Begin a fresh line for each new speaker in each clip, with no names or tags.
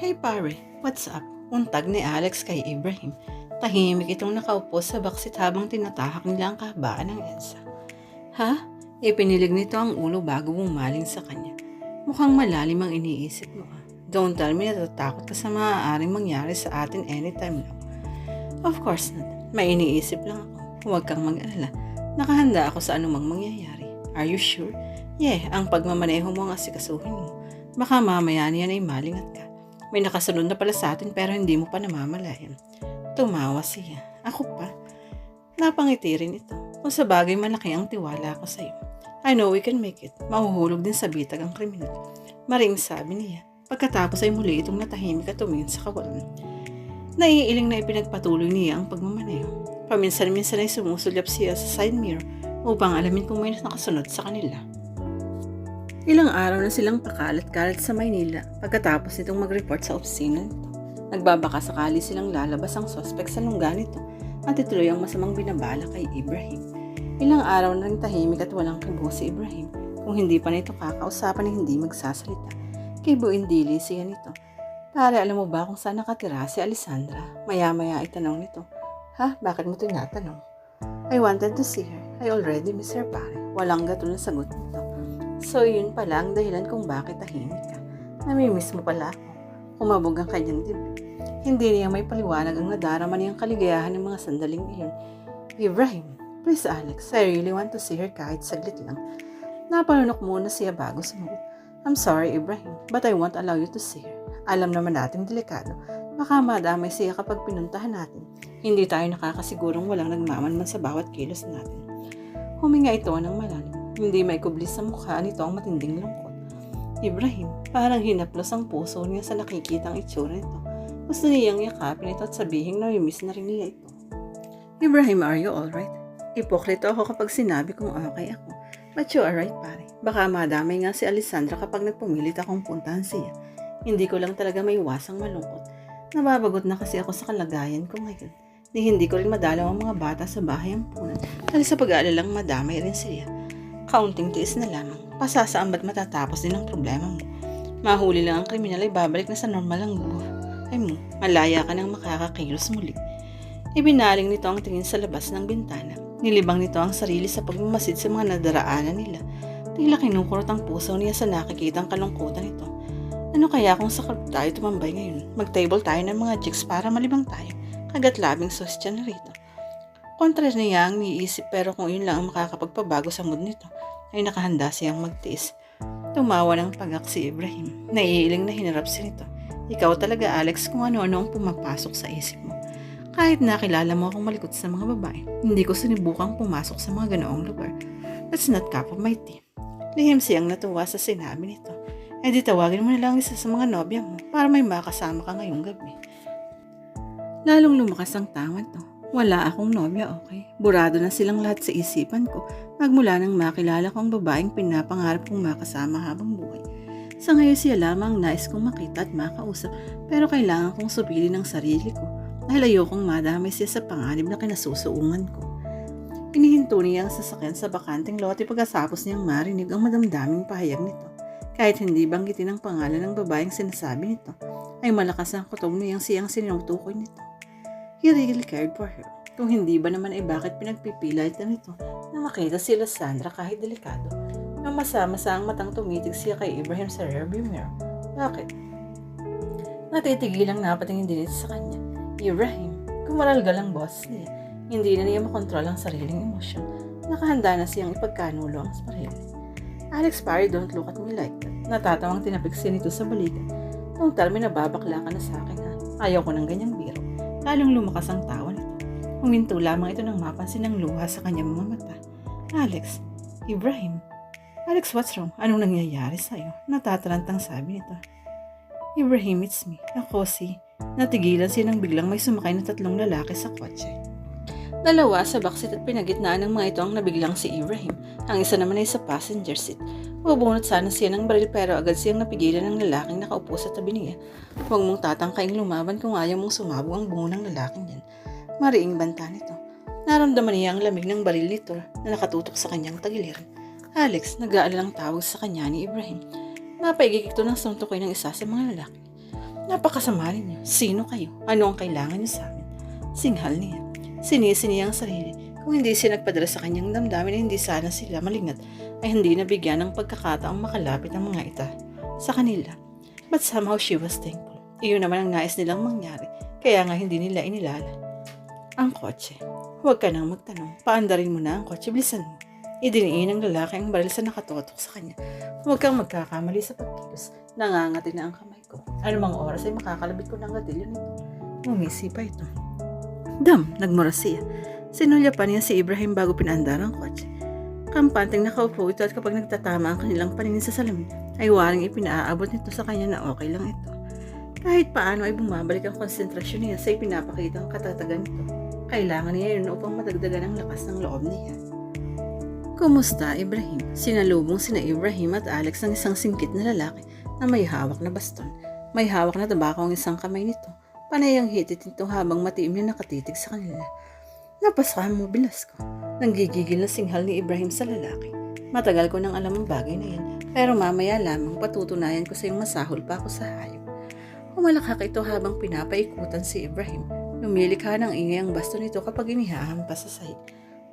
Hey pare, what's up? Untag ni Alex kay Ibrahim. Tahimik itong nakaupo sa baksit habang tinatahak nila ang kahabaan ng EDSA. Ha? Ipinilig nito ang ulo bago bumaling sa kanya. Mukhang malalim ang iniisip mo ah. Don't tell me natatakot ka sa maaaring mangyari sa atin anytime now. Of course not. May iniisip lang ako. Huwag kang mag-alala. Nakahanda ako sa anumang mangyayari. Are you sure? Yeah, ang pagmamaneho mo ang asikasuhin mo. Baka mamaya niyan ay malingat ka. May nakasunod na pala sa atin pero hindi mo pa namamalayan. Tumawa siya. Ako pa. Napangiti rin ito. Kung sa bagay malaki ang tiwala ko sa iyo. I know we can make it. Mahuhulog din sa bitag ang kriminal. Maring sabi niya. Pagkatapos ay muli itong natahimik at tumingin sa kawalan. Naiiling na ipinagpatuloy niya ang pagmamaneho. Paminsan-minsan ay sumusulyap siya sa side mirror upang alamin kung may nakasunod sa kanila. Ilang araw na silang pakalat-kalat sa Maynila pagkatapos nitong mag-report sa opisina nito. Nagbabaka sakali silang lalabas ang suspect sa lungga nito at ituloy ang masamang binabala kay Ibrahim. Ilang araw na rin tahimik at walang kibo si Ibrahim. Kung hindi pa nito kakausapan ay hindi magsasalita. Kibuin dili siya nito. Pare, alam mo ba kung saan nakatira si Alessandra? Maya-maya ay tanong nito. Ha? Bakit mo tinatanong? I wanted to see her. I already miss her pare. Walang gatol na sagot nito. So yun pala ang dahilan kung bakit tahimik ka. Namimiss mo pala ako. Kumabog ang kanyang dibdib. Hindi niya may paliwanag ang nadarama niyang kaligayahan ng mga sandaling iyon. Ibrahim, please Alex, I really want to see her kahit saglit lang. Napanunok muna siya bago sumagot. I'm sorry Ibrahim, but I won't allow you to see her. Alam naman natin delikado. Baka madamay siya kapag pinuntahan natin. Hindi tayo nakakasigurong walang nagmamanman sa bawat kilos natin. Huminga ito ng malalim. Hindi may kublis sa mukha nito ang matinding lungkot. Ibrahim, parang hinaplos ang puso niya sa nakikitang itsura nito. Gusto niyang yakapin ito at sabihin na miss na rin niya ito. Ibrahim, are you alright? Ipokrito ako kapag sinabi kong okay ako. But you are right, pare. Baka madamay nga si Alessandra kapag nagpumilit akong puntahan siya. Hindi ko lang talaga may iwasang malungkot. Nababagot na kasi ako sa kalagayan ko ngayon. Ni hindi ko rin madalaw ang mga bata sa bahay ang punan. Dahil sa pag-aalalang madamay rin siya. Counting tiis na lamang. Pasasaan ba't matatapos din ang problema mo? Mahuli lang ang kriminal ay babalik na sa normal ang buhay. Ay mo, malaya ka nang makakakilos muli. Ibinaling nito ang tingin sa labas ng bintana. Nilibang nito ang sarili sa pagmamasid sa mga nadaraanan nila. Tila kinukurot ang puso niya sa nakikitang kalungkutan nito. Ano kaya kung sa tayo tumambay ngayon? Mag-table tayo ng mga chicks para malibang tayo. Kagat labing sustyan na rito. Kontra niya ang niisip pero kung yun lang ang makakapagpabago sa mood nito, ay nakahanda siyang magtiis. Tumawa ng pagak si Ibrahim. Naiiling na hinarap si nito. Ikaw talaga Alex kung ano-ano ang pumapasok sa isip mo. Kahit nakilala mo akong malikot sa mga babae, hindi ko sinubukang pumasok sa mga ganoong lugar. That's not cup of my tea. Lihim siyang natuwa sa sinabi nito. Eh di tawagin mo na lang isa sa mga nobya mo para may makasama ka ngayong gabi. Lalong lumakas ang tawad to. Wala akong nobya, okay? Burado na silang lahat sa isipan ko magmula nang makilala ko ang babaeng pinapangarap kong makasama habang buhay. Sa ngayon siya lamang nais kong makita at makausap pero kailangan kong supilin ang sarili ko dahil ayokong madamay siya sa panganib na kinasusuungan ko. Inihinto niya ang sasakyan sa bakanting lote pagkasapos niyang marinig ang madamdaming pahayag nito. Kahit hindi banggitin ang pangalan ng babaeng sinasabi nito, ay malakas ang kutob niyang siyang sinutukoy nito. He really cared for her. Kung hindi ba naman ay bakit pinagpipilit na nito na makita si Sandra kahit delikado. Na masama-sa ang matang tumitig siya kay Ibrahim sa rearview mirror. Bakit? Natitigil lang napatingin din ito sa kanya. Ibrahim, kumaralgal ang boss niya. Hindi na niya makontrol ang sariling emosyon. Nakahanda na siyang ipagkanulo ang sarili. Alex Parry, don't look at me like that. Natatawang tinapik siya nito sa balikat. Don't tell me na babakla ka na sa akin ha. Ayaw ko ng ganyang biro. Lalong lumakas ang tawa nito. Huminto lamang ito nang mapansin ng luha sa kanyang mga mata. Alex, Ibrahim. Alex, what's wrong? Anong nangyayari sa'yo? Natatarantang sabi nito. Ibrahim, it's me. Ako si... Natigilan siya nang biglang may sumakay na tatlong lalaki sa kotse. Dalawa sa backseat at pinagitnaan ng mga ito ang nabiglang si Ibrahim. Ang isa naman ay sa passenger seat. Bubunot sana siya ng baril pero agad siyang napigilan ng lalaking nakaupo sa tabi niya. Huwag mong tatangkaing lumaban kung ayaw mong sumabog ang bungo ng lalaking yan. Mariing banta nito. Naramdaman niya ang lamig ng baril nito na nakatutok sa kanyang tagiliran. Alex, nag-aalalang tawag sa kanya ni Ibrahim. Napaigigik ito ng suntukoy ng isa sa mga lalaki. Napakasama ninyo. Sino kayo? Ano ang kailangan niyo sa amin? Singhal niya. Sinisi niya ang sarili. Kung hindi siya nagpadala sa kanyang damdamin na hindi sana sila malingat, ay hindi nabigyan ng pagkakataong makalapit ang mga ita sa kanila. But somehow she was thankful. Iyon naman ang nais nilang mangyari, kaya nga hindi nila inilala. Ang kotse. Huwag ka nang magtanong. Paandarin mo na ang kotse, bilisan mo. Idiniin ng lalaki ang baril sa nakatutok sa kanya. Huwag kang magkakamali sa pagkilos. Nangangati na ang kamay ko. Anumang oras ay makakalabit ko ng gatilyo nito. Ngumisi pa ito. Dam, nagmura siya. Sinulya pa niya si Ibrahim bago pinandar ang kotse. Kampanteng nakaupo ito at kapag nagtatama ang kanilang paningin sa salamin, ay waring ipinaaabot nito sa kanya na okay lang ito. Kahit paano ay bumabalik ang konsentrasyon niya sa ipinapakita ang katatagan nito. Kailangan niya yun upang madagdagan ang lakas ng loob niya. Kumusta, Ibrahim? Sinalubong sina Ibrahim at Alex ng isang singkit na lalaki na may hawak na baston. May hawak na tabako ang isang kamay nito. Panay ang hitit nito habang matiim na nakatitig sa kanila. Napasahan mo bilas ko. Nanggigigil na singhal ni Ibrahim sa lalaki. Matagal ko nang alam ang bagay na yan, pero mamaya lamang patutunayan ko sa iyong masahol pa ako sa hayop. Humalakak ito habang pinapaikutan si Ibrahim. Lumilikha ng ingay ang baston nito kapag inihahampas sa sahig.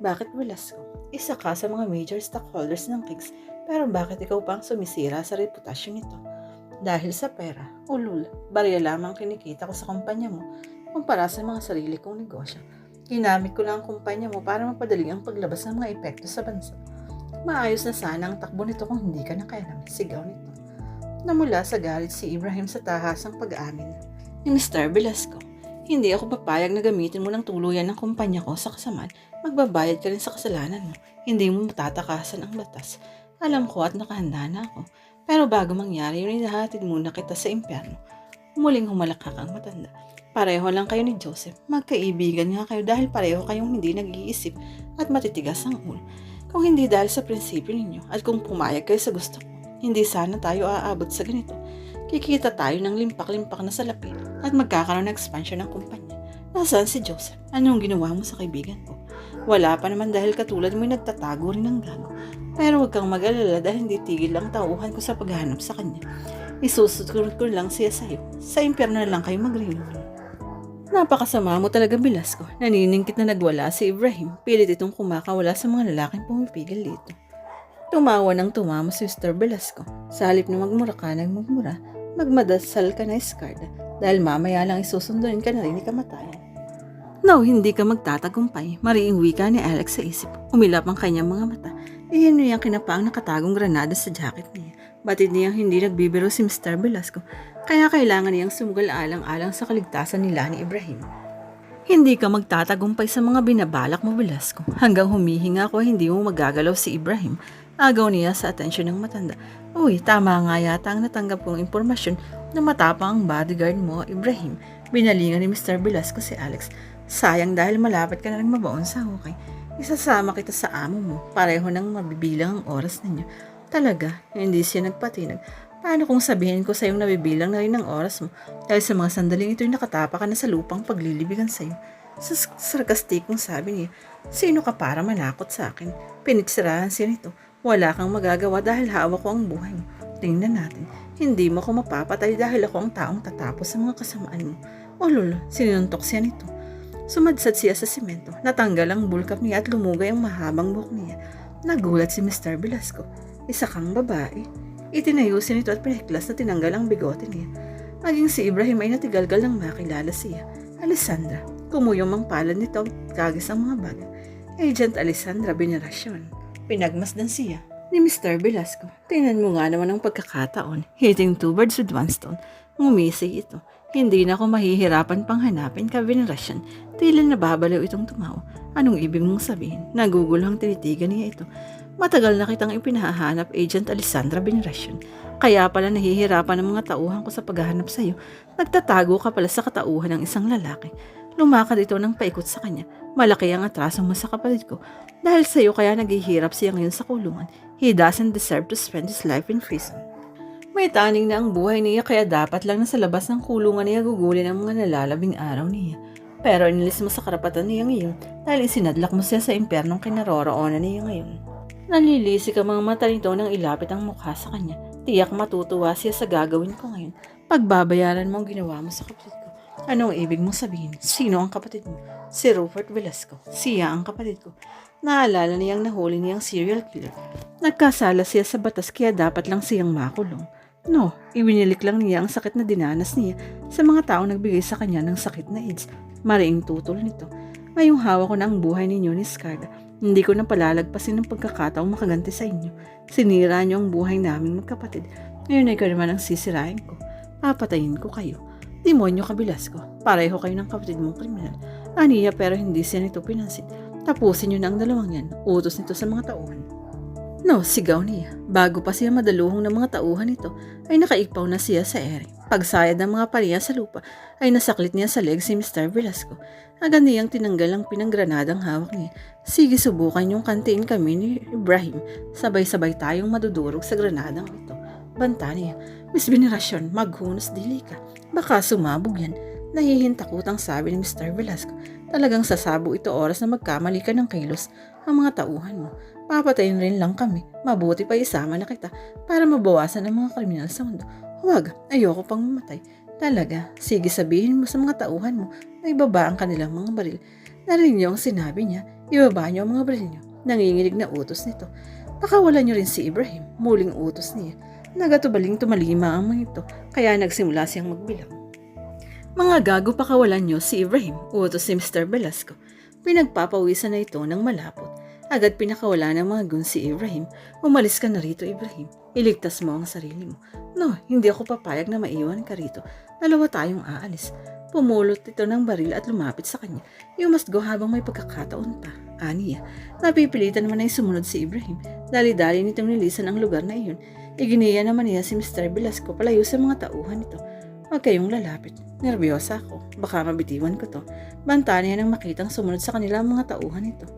Bakit bilas ko? Isa ka sa mga major stockholders ng Kicks, pero bakit ikaw pang sumisira sa reputasyon nito? Dahil sa pera, ulul, barya lamang kinikita ko sa kumpanya mo kumpara sa mga sarili kong negosyo. Ginamit ko lang ang kumpanya mo para mapadali ang paglabas ng mga epekto sa bansa. Maayos na sana ang takbo nito kung hindi ka nakailang sigaw nito. Namula sa galit si Ibrahim sa tahasang pag-amin ni Mr. Velasco. Hindi ako papayag na gamitin mo ng tuluyan ng kumpanya ko sa kasamaan. Magbabayad ka rin sa kasalanan mo. Hindi mo matatakasan ang batas. Alam ko at nakahanda na ako. Pero bago mangyari yun, inahatid muna kita sa impyerno. Muling humalakak ang matanda. Pareho lang kayo ni Joseph. Magkaibigan nga kayo dahil pareho kayong hindi nag-iisip at matitigas ang ulo. Kung hindi dahil sa prinsipyo ninyo at kung pumayag kayo sa gusto ko, hindi sana tayo aabot sa ganito. Kikita tayo ng limpak-limpak na salapi at magkakaroon ng expansion ng kumpanya. Nasaan si Joseph? Anong ginawa mo sa kaibigan ko? Wala pa naman dahil katulad mo nagtatago rin ng gago. Pero huwag kang mag-alala dahil hindi tigil ang tauhan ko sa paghanap sa kanya. Isusunod ko lang siya sa'yo. Sa impyerno na lang kayo mag-reunion. Napakasama mo talaga bilas ko. Naniningkit na nagwala si Ibrahim. Pilit itong kumakawala sa mga lalaking pumipigil dito. Tumawa ng tumama si Mr. Velasco. Sa halip na magmura ka ng magmura, magmadasal ka na Escarda dahil mamaya lang isusunduin ka na rin ni kamatayan. No, hindi ka magtatagumpay. Mariing wika ni Alex sa isip. Umilap ang kanyang mga mata. Iyan niya ang kinapaang nakatagong granada sa jacket niya. Batid niyang hindi nagbibiro si Mr. Velasco, kaya kailangan niyang sumugal alang-alang sa kaligtasan nila ni Ibrahim. Hindi ka magtatagumpay sa mga binabalak mo, Velasco. Hanggang humihinga ko, hindi mo magagalaw si Ibrahim. Agaw niya sa atensyon ng matanda. Uy, tama nga yata ang natanggap kong impormasyon na matapang ang bodyguard mo, Ibrahim. Binalingan ni Mr. Velasco si Alex. Sayang dahil malapit ka na rin mabaon sa hukay. Isasama kita sa amo mo. Pareho nang mabibilang ang oras ninyo. Talaga, hindi siya nagpatinag. Paano kung sabihin ko sa iyong nabibilang na rin ang oras mo dahil sa mga sandaling ito'y nakatapa ka na sa lupang paglilibigan sa iyo? Sa sarkastikong sabi niya, sino ka para manakot sa akin? Pinitsirahan siya nito. Wala kang magagawa dahil hawak ko ang buhay mo. Tingnan natin, hindi mo ako mapapatay dahil ako ang taong tatapos sa mga kasamaan mo. O lolo, sinuntok siya nito. Sumadsad siya sa simento, natanggal ang bulkap niya at lumugay ang mahabang buhok niya. Nagulat si Mr. Velasco. Isa kang babae. Itinayo siya nito at pinahiklas na tinanggal ang bigote niya. Maging si Ibrahim ay natigalgal nang makilala siya. Alessandra, kumuyom ang palad nito kagis ang mga baga. Agent Alessandra Veneracion. Pinagmasdan siya ni Mr. Velasco. Tingnan mo nga naman ang pagkakataon. Hitting two birds with one stone. Ngumisi ito. Hindi na ako mahihirapan pang hanapin ka, Veneration. Tila nababalaw itong tumawa. Anong ibig mong sabihin? Nagugulhang tinitigan niya ito. Matagal na kitang ipinahahanap, Agent Alessandra Veneration. Kaya pala nahihirapan ang mga tauhan ko sa paghahanap sa iyo. Nagtatago ka pala sa katauhan ng isang lalaki. Lumakad ito ng paikot sa kanya. Malaki ang atraso mo sa kapatid ko. Dahil sa iyo kaya naghihirap siya ngayon sa kulungan. He doesn't deserve to spend his life in prison. May taning na ang buhay niya kaya dapat lang na sa labas ng kulungan niya gugulin ang mga nalalabing araw niya. Pero inilis mo sa karapatan niya ngayon dahil isinadlak mo siya sa impyernong kinaroroonan niya ngayon. Nalilisik ang mga mata nito nang ilapit ang mukha sa kanya. Tiyak matutuwa siya sa gagawin ko ngayon. Pagbabayaran mo ang ginawa mo sa kapatid ko. Ano ang ibig mong sabihin? Sino ang kapatid mo? Si Rupert Velasco. Siya ang kapatid ko. Naalala niyang nahuli niyang serial killer. Nagkasala siya sa batas kaya dapat lang siyang makulong. No, ibinilik lang niya ang sakit na dinanas niya sa mga taong nagbigay sa kanya ng sakit na AIDS. Mariing tutol nito. Ngayong hawak ko na ang buhay ninyo ni Scarda. Hindi ko na palalagpasin ng pagkakataong makaganti sa inyo. Sinira niyo ang buhay namin magkapatid. Ngayon ay kayo naman ang sisirain ko. Papatayin ko kayo. Demonyo kabilas ko. Pareho kayo ng kapatid mong kriminal. Aniya pero hindi siya nito pinansin. Tapusin niyo na ang dalawang yan. Utos nito sa mga tauhan. No, sigaw niya. Bago pa siya madaluhong ng mga tauhan nito, ay nakaipaw na siya sa ere. Pagsayad ng mga pariya sa lupa, ay nasaklit niya sa leg si Mr. Velasco. Agad niyang tinanggal ang pinanggranadang hawak niya. Sige, subukan niyong kantiin kami ni Ibrahim. Sabay-sabay tayong madudurog sa granadang ito. Banta niya. Miss Venerasyon, maghunos dili ka. Baka sumabog yan. Nahihintakutang sabi ni Mr. Velasco. Talagang sasabo ito oras na magkamali ka ng kilos ang mga tauhan mo. Papatayin rin lang kami. Mabuti pa isama na kita para mabawasan ang mga kriminal sa mundo. Huwag, ayoko pang mamatay. Talaga, sige sabihin mo sa mga tauhan mo na ibaba ang kanilang mga baril. Narinig niyo ang sinabi niya, ibaba niyo ang mga baril niyo. Nanginginig na utos nito. Pakawalan niyo rin si Ibrahim, muling utos niya. Nagatubaling tumalima ang mga ito, kaya nagsimula siyang magbilang. Mga gago pakawalan niyo si Ibrahim, utos si Mr. Velasco. Pinagpapawisan na ito ng malapot. Agad pinakawala ng mga gun si Ibrahim. Umalis ka na rito, Ibrahim. Iligtas mo ang sarili mo. No, hindi ako papayag na maiwan ka rito. Dalawa tayong aalis. Pumulot ito ng baril at lumapit sa kanya. You must go habang may pagkakataon pa. Aniya, napipilitan naman ay sumunod si Ibrahim. Dali-dali nitong nilisan ang lugar na iyon. Iginiya naman niya si Mr. Velasco palayo sa mga tauhan nito. Huwag kayong lalapit. Nervyosa ako. Baka mabitiwan ko to. Banta niya nang makitang sumunod sa kanila ang mga tauhan nito.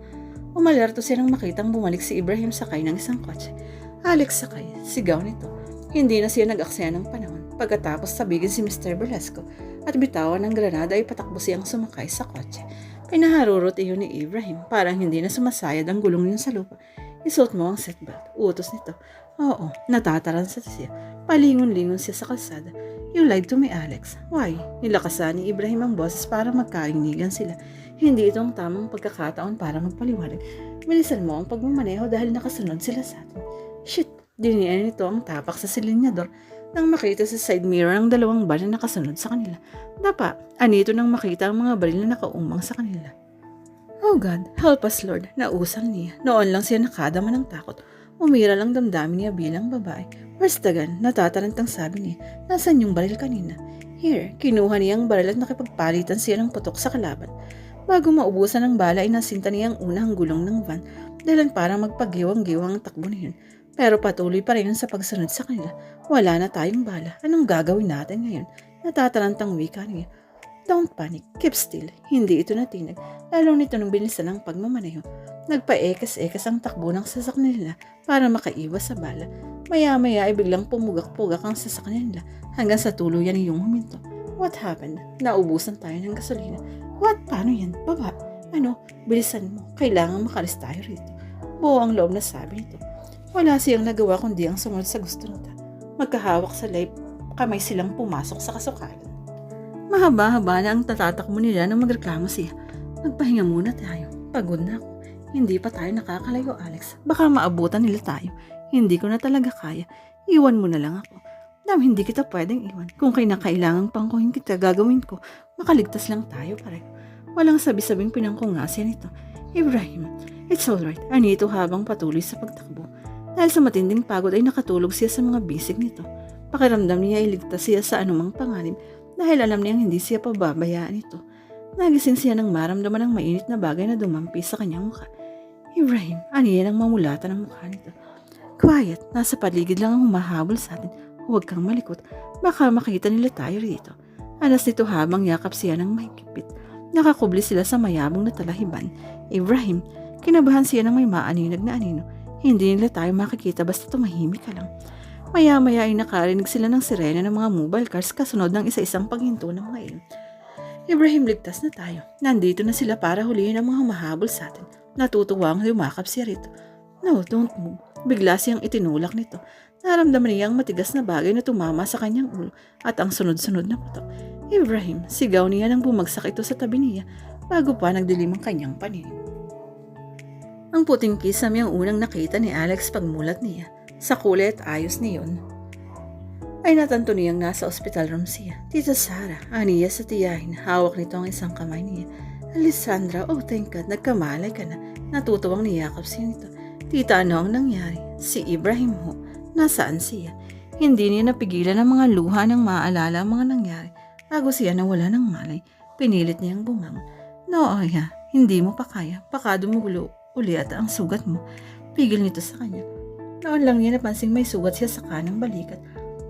Umalerto siya nang makitang bumalik si Ibrahim sakay ng isang kotse. Alex sakay, sigaw nito. Hindi na siya nag-aksaya ng panahon. Pagkatapos sabigin si Mr. Velasco at bitawan ng granada ay patakbo siyang sumakay sa kotse. Pinaharurot iyon ni Ibrahim. Parang hindi na sumasayad ang gulong niya sa lupa. Isuot mo ang seatbelt. Utos nito. Oo, natataransa siya. Palingon-lingon siya sa kalsada. You lied to me, Alex. Why? Nilakasan ni Ibrahim ang boses para magkainigan sila. Hindi ito ang tamang pagkakataon para magpaliwanag. Bilisan mo ang pagmamaneho dahil nakasunod sila sa atin. Shit! Diniyan nito ang tapak sa silinyador nang makita sa side mirror ang dalawang bar na nakasunod sa kanila. Dapa, anito nang makita ang mga baril na nakaumang sa kanila. Oh God, help us Lord, nausang niya. Noon lang siya nakadama ng takot. Umira lang damdamin niya bilang babae. Where's the gun? Natatarantang sabi niya. Nasaan yung baril kanina? Here, kinuha niya ang baril at nakipagpalitan siya ng putok sa kalaban. Bago maubusan ng bala ay nasinta niya ang unang gulong ng van dahil parang magpagiwang-giwang ang takbo niyon. Pero patuloy pa rin sa pagsunod sa kanila. Wala na tayong bala. Anong gagawin natin ngayon? Natatarantang wika niya. Don't panic. Keep still. Hindi ito natinag. Lalong nito nung bilisan ng pagmamaneho. Nagpa-ekas-ekas ang takbo ng sasakyan nila para makaiwas sa bala. Maya-maya ay biglang pumugak-pugak ang sasakyan nila hanggang sa tuluyan niyong huminto. What happened? Naubusan tayo ng gasolina. What? Paano yan? Baba. Ano? Bilisan mo. Kailangan makalis tayo rito. Buo ang loob na sabi nito. Wala siyang nagawa kundi ang sumunod sa gusto nito. Magkahawak sa life, kamay silang pumasok sa kasukalan. Mahaba-haba na ang tatatakbo nila nang magreklamo siya. Magpahinga muna tayo. Pagod na ako. Hindi pa tayo nakakalayo, Alex. Baka maabutan nila tayo. Hindi ko na talaga kaya. Iwan mo na lang ako. Dam, hindi kita pwedeng iwan. Kung kinakailangang pangkuhin kita, gagawin ko. Makaligtas lang tayo pareho. Walang sabi-sabing pinangkungasya nito. Ibrahim, it's alright. Anito habang patuloy sa pagtakbo. Dahil sa matinding pagod ay nakatulog siya sa mga bisig nito. Pakiramdam niya ay ligtas siya sa anumang panganib dahil alam niyang hindi siya pababayaan ito. Nagising siya ng maramdaman ng mainit na bagay na dumampi sa kanyang mukha. Ibrahim, ano yan ang mamulatan ng mukha nito? Quiet, nasa paligid lang ang humahabol sa atin. Huwag kang malikot, baka makita nila tayo rito. Anas nito habang yakap siya ng mahigpit. Nakakubli sila sa mayabong na talahiban. Ibrahim, kinabahan siya ng may maaninag na anino. Hindi nila tayo makikita basta tumahimik ka lang. Maya-maya ay nakarinig sila ng sirena ng mga mobile cars kasunod ng isa-isang paghinto ng mga iyon. Ibrahim, ligtas na tayo. Nandito na sila para hulihin ang mga humahabol sa atin. Natutuwa ang yumakap siya rito. No, don't move. Bigla siyang itinulak nito. Naramdaman niya ang matigas na bagay na tumama sa kanyang ulo at ang sunod-sunod na putok. Ibrahim, sigaw niya nang bumagsak ito sa tabi niya bago pa nagdilim ang kanyang paningin. Ang puting kisame ang unang nakita ni Alex pagmulat niya. Sa kulay at ayos niyon, ay natanto niyang nasa hospital room siya. Tita Sara, aniya sa tiyahin, hawak nito ang isang kamay niya. Alessandra, oh thank God, nagkamalay ka na. Natutuwang niyakap siya nito. Tita, ano ang nangyari? Si Ibrahim ho. Nasaan siya? Hindi niya napigilan ang mga luha ng maaalala ang mga nangyari. Bago siya nawala ng malay, pinilit niyang bumangon. No, Aya, hindi mo pa kaya. Baka dumugulo uli at ang sugat mo. Pigil nito sa kanya. Noon lang niya napansing may sugat siya sa kanang balikat.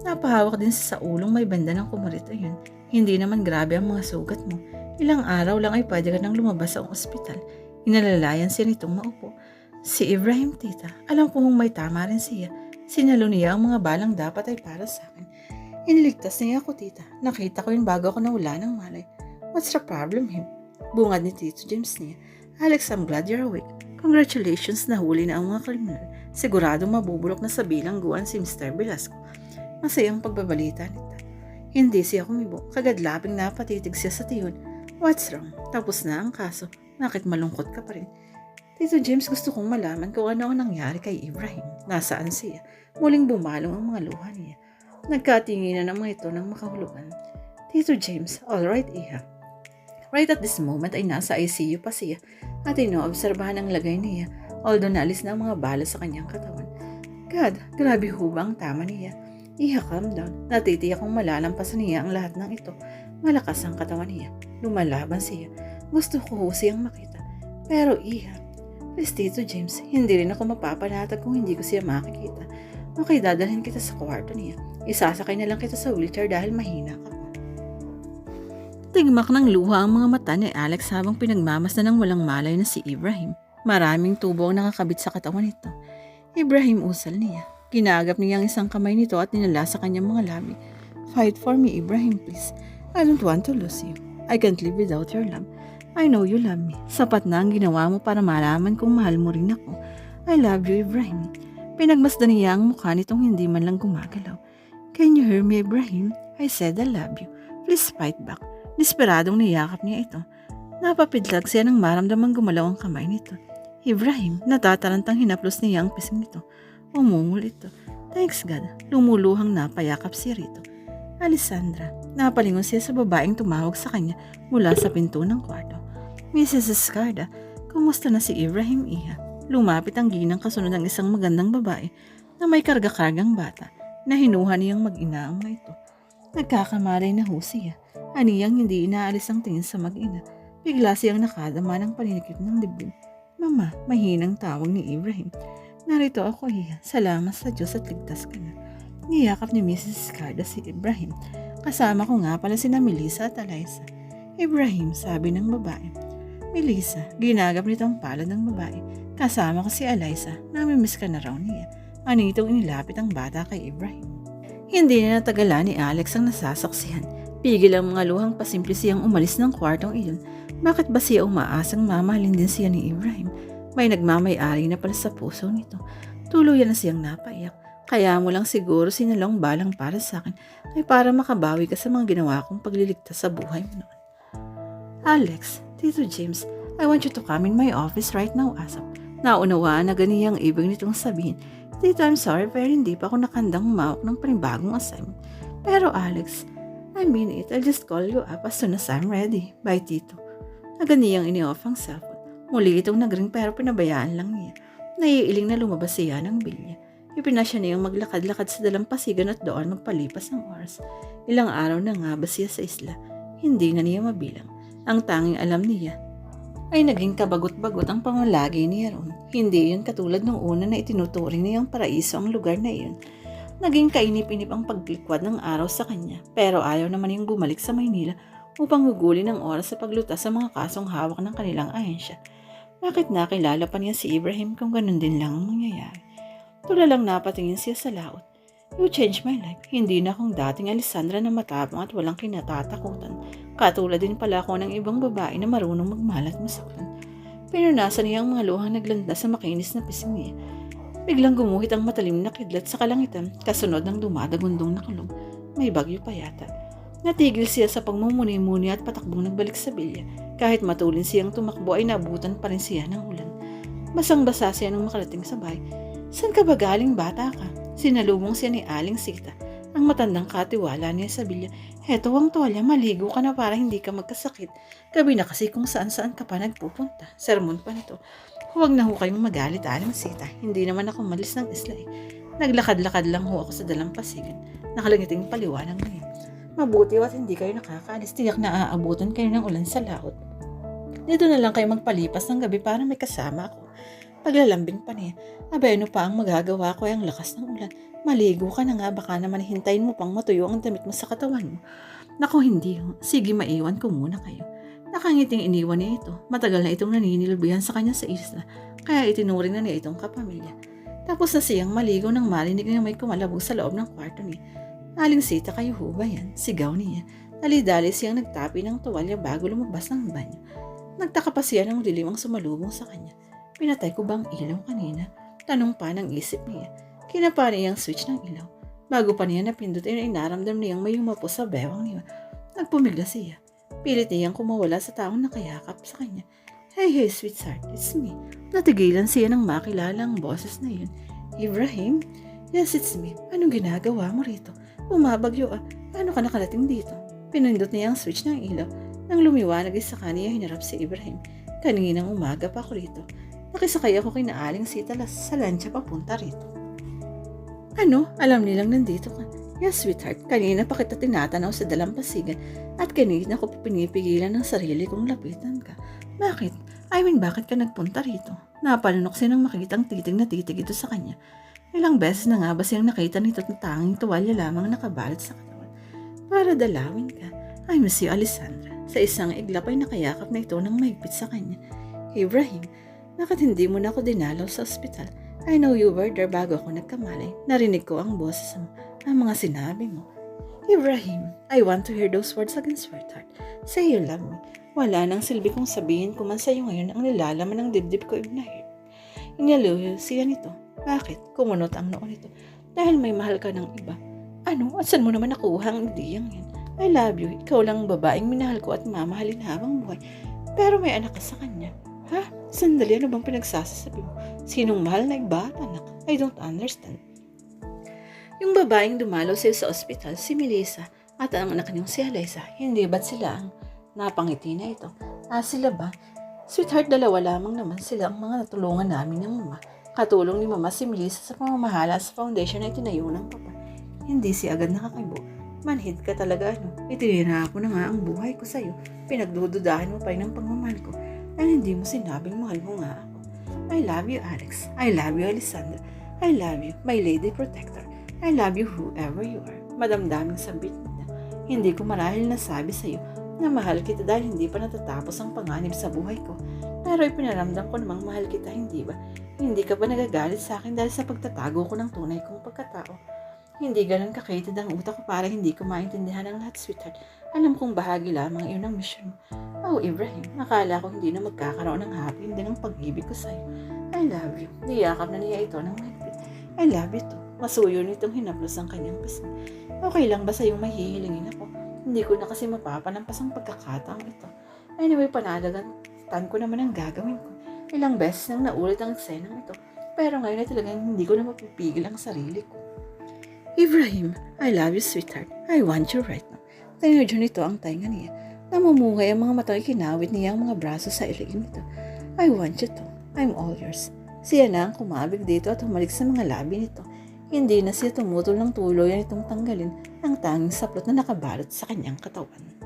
Napahawak din sa ulong may banda ng kumurit ayun. Hindi naman grabe ang mga sugat mo. Ilang araw lang ay pwede ka nang lumabas sa ospital. Inalalayan siya nitong maupo. Si Ibrahim, tita, alam ko kung may tama rin siya. Sinalo niya ang mga balang dapat ay para sa akin. Iniligtas niya ako, tita. Nakita ko yun bago ako nawala ng malay. What's the problem, him? Bungad ni Tito James niya. Alex, I'm glad you're awake. Congratulations, nahuli na ang mga kriminal. Sigurado mabubulok na sa bilangguan si Mr. Velasco. Masayang pagbabalita nito. Hindi siya kumibo. Kagadlaping napatitig siya sa tiyon. What's wrong? Tapos na ang kaso. Bakit malungkot ka pa rin? Tito James, gusto kong malaman kung ano ang nangyari kay Ibrahim. Nasaan siya? Muling bumalong ang mga luha niya. Nagkatinginan ang mga ito ng makahulugan. Tito James, alright, Iha. Right at this moment ay nasa ICU pa siya at inoobserbahan ang lagay niya although naalis na ang mga bala sa kanyang katawan. God, grabe ho ba ang tama niya? Iha, calm down. Natitiyak kong malalampasan niya ang lahat ng ito. Malakas ang katawan niya. Lumalaban siya. Gusto ko ho siyang makita. Pero Iha, please Tito James, hindi rin ako mapapanatag kung hindi ko siya makikita. Okay, dadalhin kita sa kwarto niya. Isasakay na lang kita sa wheelchair dahil mahina ka pa. Tigmak ng luha ang mga mata ni Alex habang pinagmamasdan ng walang malay na si Ibrahim. Maraming tubo ang nakakabit sa katawan nito. Ibrahim usal niya. Ginagap niya ang isang kamay nito at ninala sa kanyang mga labi. Fight for me, Ibrahim, please. I don't want to lose you. I can't live without your love. I know you love me. Sapat na ang ginawa mo para malaman kung mahal mo rin ako. I love you, Ibrahim. Pinagmasdan niya ang mukha nitong hindi man lang gumagalaw. Can you hear me, Ibrahim? I said I love you. Please fight back. Desperadong niyakap niya ito. Napapidlag siya nang maramdamang gumalaw ang kamay nito. Ibrahim, natatarantang hinaplos niya ang pising nito. Umungol ito. Thanks God, lumuluhang napayakap siya rito. Alessandra, napalingon siya sa babaeng tumawag sa kanya mula sa pinto ng kwarto. Mrs. Escarda, kumusta na si Ibrahim Iha? Lumapit ang ginang kasunod ng isang magandang babae na may karga-kargang bata na hinuha niyang mag-ina ang mga ito. Nagkakamalay na ho siya. Aniyang hindi inaalis ang tingin sa mag-ina. Bigla siyang nakadama ng paninikip ng dibdib. Mama, mahinang tawag ni Ibrahim. Narito ako, Hiya. Salamat sa Diyos at ligtas ka na. Niyakap ni Mrs. Scarda si Ibrahim. Kasama ko nga pala sina Melissa at Eliza. Ibrahim, sabi ng babae. Melissa, ginagap nito ang palad ng babae. Kasama ko si Eliza. Namimiss ka na raw niya. Anitong inilapit ang bata kay Ibrahim. Hindi na natagalan ni Alex ang nasasaksihan. Pigil ang mga luhang pasimple siyang umalis ng kwartong iyon. Bakit ba siya umaasang mamahalin din siya ni Ibrahim? May nagmamay-ari na pala sa puso nito. Tuluyan na siyang napaiyak. Kaya mo lang siguro sinalong balang para sa akin ay para makabawi ka sa mga ginawa kong pagliligtas sa buhay mo noon. Alex, Tito James, I want you to come in my office right now, asap. Naunawaan na ganiyang ibig nitong sabihin. Tito, I'm sorry pero hindi pa ako nakandang humawak ng panibagong assignment. Pero Alex, I mean it. I'll just call you up as soon as I'm ready. Bye, Tito. Agad niyang ini-off ang cellphone. Muli itong nagring pero pinabayaan lang niya. Naiiling na lumabas siya ng bilya. Ipinasya niyang maglakad-lakad sa dalampasigan at doon magpalipas ng oras. Ilang araw na nga ba siya sa isla. Hindi na niya mabilang. Ang tanging alam niya ay naging kabagot-bagot ang pangalagi niya roon. Hindi yun katulad nung una na itinuturing niyang paraiso ang lugar na iyon. Naging kainip-inip ang paglikwad ng araw sa kanya, pero ayaw naman yung bumalik sa Maynila upang gugulin ng oras sa paglutas sa mga kasong hawak ng kanilang ahensya. Bakit nakilala pa niya si Ibrahim kung ganun din lang ang mangyayari? Tula lang napatingin siya sa laot. You changed my life. Hindi na akong dating Alessandra na matapang at walang kinatatakutan. Katulad din pala ako ng ibang babae na marunong magmalat masaktan. Pinunasan niya ang mga luhang naglanda sa makinis na pising niya. Biglang gumuhit ang matalim na kidlat sa kalangitan kasunod ng dumadagundong na kulog. May bagyo pa yata. Natigil siya sa pagmumuni-muni at patakbong nagbalik sa bilya. Kahit matulin siyang tumakbo ay nabutan pa rin siya ng ulan. Basang-basa siya nung makarating sa bahay. Saan ka ba galing bata ka? Sinalubong siya ni Aling Sita. Ang matandang katiwala niya sa bilya. Heto ang tuwalya, maligo ka na para hindi ka magkasakit. Gabi na kasi kung saan-saan ka pa nagpupunta. Sermon pa nito. Huwag na ho kayong magalit, Aling Sita. Hindi naman ako malis ng isla eh. Naglakad-lakad lang ho ako sa dalampasigan. Nakalangiting paliwanag niya. Mabuti at hindi kayo nakakaalis. Tiyak na aabutan kayo ng ulan sa laot. Dito na lang kayo magpalipas ng gabi para may kasama ako. Paglalambing pa niya, abay ano pa ang magagawa ko ay ang lakas ng ulan. Maligo ka na nga, baka naman hintayin mo pang matuyo ang damit mo sa katawan mo. Naku, hindi. Sige, maiwan ko muna kayo. Nakangiting iniwan niya ito. Matagal na itong naninilbihan sa kanya sa isla, kaya itinuring na niya itong kapamilya. Tapos na siyang maligo nang marinig niya may kumalabog sa loob ng kwarto niya. Aling sita kayo ho ba yan? Sigaw niya. Dali-dali siyang nagtapi ng tuwalya bago lumabas ng banyo. Nagtaka pa siya ng dilim ang sumalubong sa kanya. Pinatay ko bang ilaw kanina? Tanong pa ng isip niya. Kinapa niya ang switch ng ilaw. Bago pa niya napindot ay inaramdam niyang may umapo sa bewang niya. Nagpumigla siya. Pilit niyang kumawala sa taong nakayakap sa kanya. Hey, hey, sweetheart, it's me. Natigilan siya nang makilala ang boses na yun. Ibrahim? Yes, it's me. Anong ginagawa mo rito? Bumabagyo ah. Paano ka nakalating dito? Pinindot niya ang switch ng ilaw. Nang lumiwanag sa kanya hinarap si Ibrahim. Kaninang umaga pa ako rito. Nakisakay ako kay Naaling Sita sa lancha papunta rito. Ano? Alam nilang nandito ka. Yes, sweetheart. Kanina pa kita tinatanaw sa dalampasigan at kanina ko pinipigilan ng sarili kong lapitan ka. Bakit? I mean, bakit ka nagpunta rito? Napalunok siya nang makita ang titig na titig ito sa kanya. Ilang beses na nga ba siyang nakita nito na tanging tuwalya lamang nakabalot sa katawan. Para dalawin ka. I miss you, Alessandra. Sa isang iglap ay nakayakap na ito ng mahigpit sa kanya. Ibrahim, bakit hindi mo na ako dinalaw sa ospital? I know you were there bago ako nagkamalay. Narinig ko ang boses mo, ang mga sinabi mo. Ibrahim, I want to hear those words again, sweetheart. Say you love me. Wala nang silbi kong sabihin ko man sa'yo ngayon ang nilalaman ng dibdib ko, Ibrahim. Inyaluyo siya nito. Bakit? Kumunot ang noo nito. Dahil may mahal ka ng iba. Ano? At saan mo naman nakuha ang ideyang yan? I love you. Ikaw lang ang babaeng minahal ko at mamahalin habang buhay. Pero may anak ka sa kanya. Ha? Sandali, ano bang pinagsasasabi mo? Sinong mahal na iba anak? I don't understand. Yung babaeng dumalaw sa'yo sa ospital, si Melissa, at ang anak niyong si Eliza, hindi ba't sila ang napangiti na ito? Ah, sila ba? Sweetheart, dalawa lamang naman sila ang mga natulungan namin ng mama. Katulong ni mama si Melissa sa pamamahala sa foundation na itinayo ng papa. Hindi si agad nakakaibo. Manhid ka talaga, ano? Itinira ko na nga ang buhay ko sa'yo. Pinagdududahan mo pa rin ang pagmamahal ko. Dahil hindi mo sinabing mahal mo nga ako. I love you, Alex. I love you, Alessandra. I love you, my lady protector. I love you whoever you are. Madamdaming sabit niya. Hindi ko marahil nasabi sa'yo na mahal kita dahil hindi pa natatapos ang panganib sa buhay ko. Pero ipinaramdam ko namang mahal kita, hindi ba? Hindi ka ba nagagalit sa akin dahil sa pagtatago ko ng tunay kong pagkatao? Hindi ganun kakitid ang utak ko para hindi ko maintindihan ang lahat, sweetheart. Alam kong bahagi lamang iyon ang mission mo. Oh, Ibrahim, akala ko hindi na magkakaroon ng happy hindi ng pag-ibig ko sa'yo. I love you. Niyakap na niya ito ng mahigpit. I love you too. Masuyo nitong hinaplos ang kanyang pisngi. Okay lang ba sa'yong mahihilingin ako? Hindi ko na kasi mapapanampas ang pagkakataong ito. Anyway, panalagan ko naman ang gagawin ko. Ilang beses nang naulit ang eksenang ito. Pero ngayon ay talagang hindi ko na mapipigil ang sarili ko. Ibrahim, I love you, sweetheart. I want you right now. Tinudyo nito ang tainga niya. Namumungay ang mga mata kinawit niya ang mga braso sa iligin nito. I want you to. I'm all yours. Siya na ang kumabig dito at humalik sa mga labi nito. Hindi na siya tumutol ng tuloy nitong tanggalin ang tanging saplot na nakabalot sa kanyang katawan.